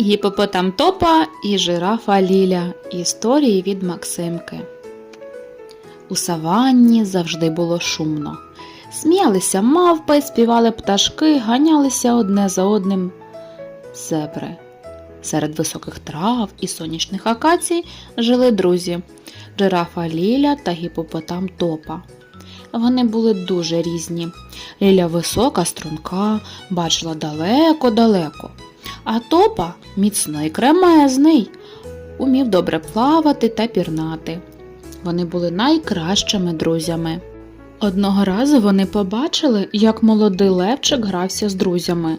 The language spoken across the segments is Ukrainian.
Гіпопотам Топа і жирафа Ліля. Історії від Максимки. У саванні завжди було шумно. Сміялися мавпи, співали пташки, ганялися одне за одним зебри. Серед високих трав і сонячних акацій жили друзі жирафа Ліля та гіпопотам Топа. Вони були дуже різні. Ліля висока, струнка, бачила далеко-далеко. А топа міцний кремезний, умів добре плавати та пірнати. Вони були найкращими друзями. Одного разу вони побачили, як молодий левчик грався з друзями.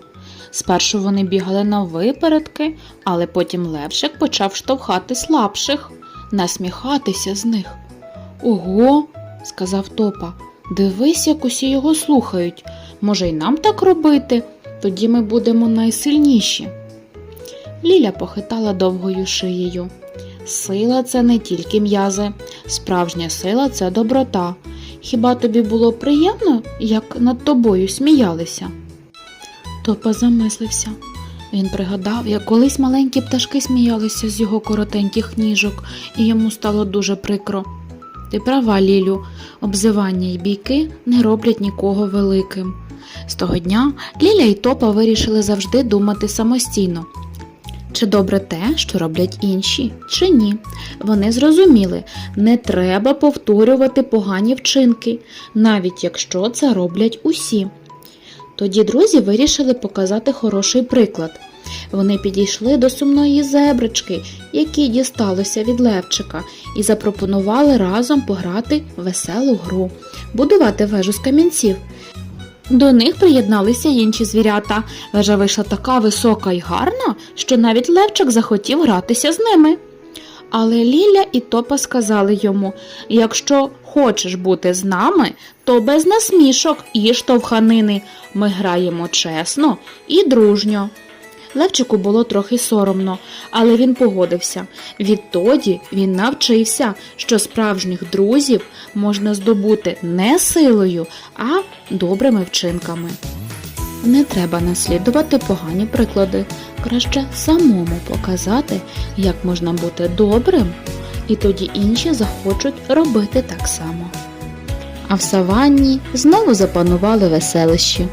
Спершу вони бігали на випередки, але потім левчик почав штовхати слабших, насміхатися з них. Ого, сказав топа, дивись, як усі його слухають. Може, й нам так робити? Тоді ми будемо найсильніші. Ліля похитала довгою шиєю. Сила це не тільки м'язи, справжня сила це доброта. Хіба тобі було приємно, як над тобою сміялися? Топа замислився. Він пригадав, як колись маленькі пташки сміялися з його коротеньких ніжок, і йому стало дуже прикро. Ти права, Лілю, обзивання й бійки не роблять нікого великим. З того дня Ліля і Топа вирішили завжди думати самостійно. Чи добре те, що роблять інші, чи ні. Вони зрозуміли, не треба повторювати погані вчинки, навіть якщо це роблять усі. Тоді друзі вирішили показати хороший приклад. Вони підійшли до сумної зебрички, якій дісталося від Левчика, і запропонували разом пограти веселу гру, будувати вежу з камінців. До них приєдналися інші звірята. Вежа вийшла така висока й гарна, що навіть Левчик захотів гратися з ними. Але Ліля і Топа сказали йому якщо хочеш бути з нами, то без насмішок і штовханини. Ми граємо чесно і дружньо. Левчику було трохи соромно, але він погодився. Відтоді він навчився, що справжніх друзів можна здобути не силою, а добрими вчинками. Не треба наслідувати погані приклади, краще самому показати, як можна бути добрим, і тоді інші захочуть робити так само. А в саванні знову запанували веселищі.